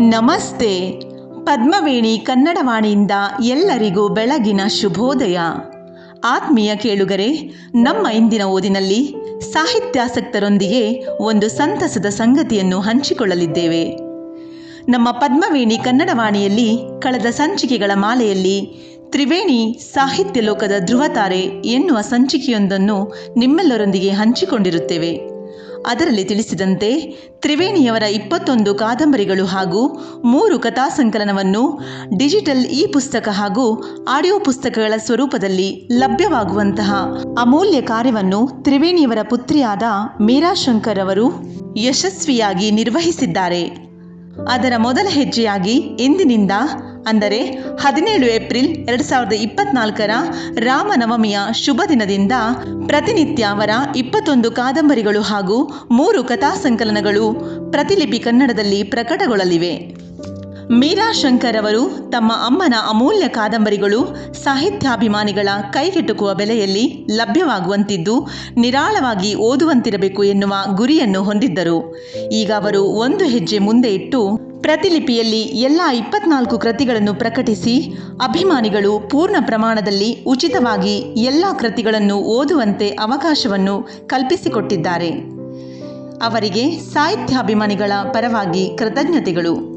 ನಮಸ್ತೆ. ಪದ್ಮವೇಣಿ ಕನ್ನಡವಾಣಿಯಿಂದ ಎಲ್ಲರಿಗೂ ಬೆಳಗಿನ ಶುಭೋದಯ. ಆತ್ಮೀಯ ಕೇಳುಗರೆ, ನಮ್ಮ ಇಂದಿನ ಓದಿನಲ್ಲಿ ಸಾಹಿತ್ಯಾಸಕ್ತರೊಂದಿಗೆ ಒಂದು ಸಂತಸದ ಸಂಗತಿಯನ್ನು ಹಂಚಿಕೊಳ್ಳಲಿದ್ದೇವೆ. ನಮ್ಮ ಪದ್ಮವೇಣಿ ಕನ್ನಡವಾಣಿಯಲ್ಲಿ ಕಳೆದ ಸಂಚಿಕೆಗಳ ಮಾಲೆಯಲ್ಲಿ ತ್ರಿವೇಣಿ ಸಾಹಿತ್ಯ ಲೋಕದ ಧ್ರುವತಾರೆ ಎನ್ನುವ ಸಂಚಿಕೆಯೊಂದನ್ನು ನಿಮ್ಮೆಲ್ಲರೊಂದಿಗೆ ಹಂಚಿಕೊಂಡಿರುತ್ತೇವೆ. ಅದರಲ್ಲಿ ತಿಳಿಸಿದಂತೆ, ತ್ರಿವೇಣಿಯವರ ಇಪ್ಪತ್ತೊಂದು ಕಾದಂಬರಿಗಳು ಹಾಗೂ ಮೂರು ಕಥಾ ಸಂಕಲನವನ್ನು ಡಿಜಿಟಲ್ ಇ ಪುಸ್ತಕ ಹಾಗೂ ಆಡಿಯೋ ಪುಸ್ತಕಗಳ ಸ್ವರೂಪದಲ್ಲಿ ಲಭ್ಯವಾಗುವಂತಹ ಅಮೂಲ್ಯ ಕಾರ್ಯವನ್ನು ತ್ರಿವೇಣಿಯವರ ಪುತ್ರಿಯಾದ ಮೀರಾ ಶಂಕರ್ ಅವರು ಯಶಸ್ವಿಯಾಗಿ ನಿರ್ವಹಿಸಿದ್ದಾರೆ. ಅದರ ಮೊದಲ ಹೆಜ್ಜೆಯಾಗಿ ಇಂದಿನಿಂದ, ಅಂದರೆ ಹದಿನೇಳು ಏಪ್ರಿಲ್ ಎರಡು ಸಾವಿರದ ಇಪ್ಪತ್ನಾಲ್ಕರ ರಾಮನವಮಿಯ ಶುಭ ದಿನದಿಂದ ಪ್ರತಿನಿತ್ಯ ಅವರ ಇಪ್ಪತ್ತೊಂದು ಕಾದಂಬರಿಗಳು ಹಾಗೂ ಮೂರು ಕಥಾ ಸಂಕಲನಗಳು ಪ್ರತಿಲಿಪಿ ಕನ್ನಡದಲ್ಲಿ ಪ್ರಕಟಗೊಳ್ಳಲಿವೆ. ಮೀರಾ ಶಂಕರ್ ಅವರು ತಮ್ಮ ಅಮ್ಮನ ಅಮೂಲ್ಯ ಕಾದಂಬರಿಗಳು ಸಾಹಿತ್ಯಾಭಿಮಾನಿಗಳ ಕೈಗೆಟುಕುವ ಬೆಲೆಯಲ್ಲಿ ಲಭ್ಯವಾಗುವಂತಿದ್ದು ನಿರಾಳವಾಗಿ ಓದುವಂತಿರಬೇಕು ಎನ್ನುವ ಗುರಿಯನ್ನು ಹೊಂದಿದ್ದರು. ಈಗ ಅವರು ಒಂದು ಹೆಜ್ಜೆ ಮುಂದೆ ಇಟ್ಟು ಪ್ರತಿಲಿಪಿಯಲ್ಲಿ ಎಲ್ಲ ಇಪ್ಪತ್ನಾಲ್ಕು ಕೃತಿಗಳನ್ನು ಪ್ರಕಟಿಸಿ ಅಭಿಮಾನಿಗಳು ಪೂರ್ಣ ಪ್ರಮಾಣದಲ್ಲಿ ಉಚಿತವಾಗಿ ಎಲ್ಲ ಕೃತಿಗಳನ್ನು ಓದುವಂತೆ ಅವಕಾಶವನ್ನು ಕಲ್ಪಿಸಿಕೊಟ್ಟಿದ್ದಾರೆ. ಅವರಿಗೆ ಸಾಹಿತ್ಯಾಭಿಮಾನಿಗಳ ಪರವಾಗಿ ಕೃತಜ್ಞತೆಗಳು.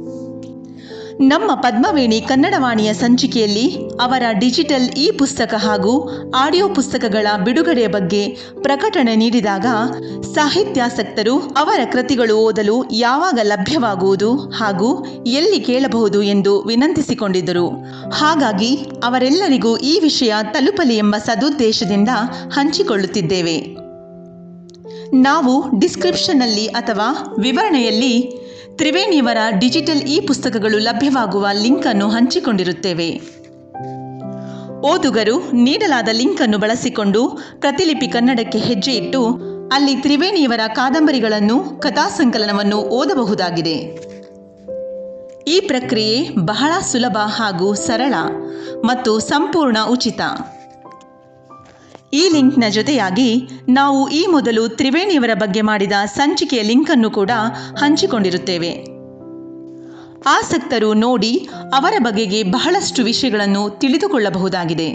ನಮ್ಮ ಪದ್ಮವೇಣಿ ಕನ್ನಡವಾಣಿಯ ಸಂಚಿಕೆಯಲ್ಲಿ ಅವರ ಡಿಜಿಟಲ್ ಇ ಪುಸ್ತಕ ಹಾಗೂ ಆಡಿಯೋ ಪುಸ್ತಕಗಳ ಬಿಡುಗಡೆಯ ಬಗ್ಗೆ ಪ್ರಕಟಣೆ ನೀಡಿದಾಗ ಸಾಹಿತ್ಯಾಸಕ್ತರು ಅವರ ಕೃತಿಗಳು ಓದಲು ಯಾವಾಗ ಲಭ್ಯವಾಗುವುದು ಹಾಗೂ ಎಲ್ಲಿ ಕೇಳಬಹುದು ಎಂದು ವಿನಂತಿಸಿಕೊಂಡಿದ್ದರು. ಹಾಗಾಗಿ ಅವರೆಲ್ಲರಿಗೂ ಈ ವಿಷಯ ತಲುಪಲಿ ಎಂಬ ಸದುದ್ದೇಶದಿಂದ ಹಂಚಿಕೊಳ್ಳುತ್ತಿದ್ದೇವೆ. ನಾವು ಡಿಸ್ಕ್ರಿಪ್ಷನ್ನಲ್ಲಿ ಅಥವಾ ವಿವರಣೆಯಲ್ಲಿ ತ್ರಿವೇಣಿಯವರ ಡಿಜಿಟಲ್ ಇ ಪುಸ್ತಕಗಳು ಲಭ್ಯವಾಗುವ ಲಿಂಕ್ ಅನ್ನು ಹಂಚಿಕೊಂಡಿರುತ್ತೇವೆ. ಓದುಗರು ನೀಡಲಾದ ಲಿಂಕ್ ಅನ್ನು ಬಳಸಿಕೊಂಡು ಪ್ರತಿಲಿಪಿ ಕನ್ನಡಕ್ಕೆ ಹೆಜ್ಜೆ ಇಟ್ಟು ಅಲ್ಲಿ ತ್ರಿವೇಣಿಯವರ ಕಾದಂಬರಿಗಳನ್ನು, ಕಥಾ ಸಂಕಲನವನ್ನು ಓದಬಹುದಾಗಿದೆ. ಈ ಪ್ರಕ್ರಿಯೆ ಬಹಳ ಸುಲಭ ಹಾಗೂ ಸರಳ ಮತ್ತು ಸಂಪೂರ್ಣ ಉಚಿತ. ಈ ಲಿಂಕ್ನ ಜೊತೆಯಾಗಿ ನಾವು ಈ ಮೊದಲು ತ್ರಿವೇಣಿಯವರ ಬಗ್ಗೆ ಮಾಡಿದ ಸಂಚಿಕೆಯ ಲಿಂಕನ್ನು ಕೂಡ ಹಂಚಿಕೊಂಡಿರುತ್ತೇವೆ. ಆಸಕ್ತರು ನೋಡಿ ಅವರ ಬಗೆಗೆ ಬಹಳಷ್ಟು ವಿಷಯಗಳನ್ನು ತಿಳಿದುಕೊಳ್ಳಬಹುದಾಗಿದೆ.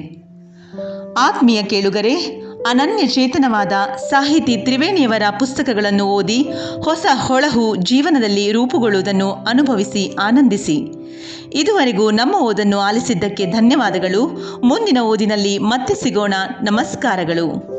ಆತ್ಮೀಯ ಕೇಳುಗರೆ ಅನನ್ಯ ಚೇತನವಾದ ಸಾಹಿತಿ ತ್ರಿವೇಣಿಯವರ ಪುಸ್ತಕಗಳನ್ನು ಓದಿ ಹೊಸ ಹೊಳಹು ಜೀವನದಲ್ಲಿ ರೂಪುಗೊಳ್ಳುವುದನ್ನು ಅನುಭವಿಸಿ ಆನಂದಿಸಿ. ಇದುವರೆಗೂ ನಮ್ಮ ಓದನ್ನು ಆಲಿಸಿದ್ದಕ್ಕೆ ಧನ್ಯವಾದಗಳು. ಮುಂದಿನ ಓದಿನಲ್ಲಿ ಮತ್ತೆ ಸಿಗೋಣ. ನಮಸ್ಕಾರಗಳು.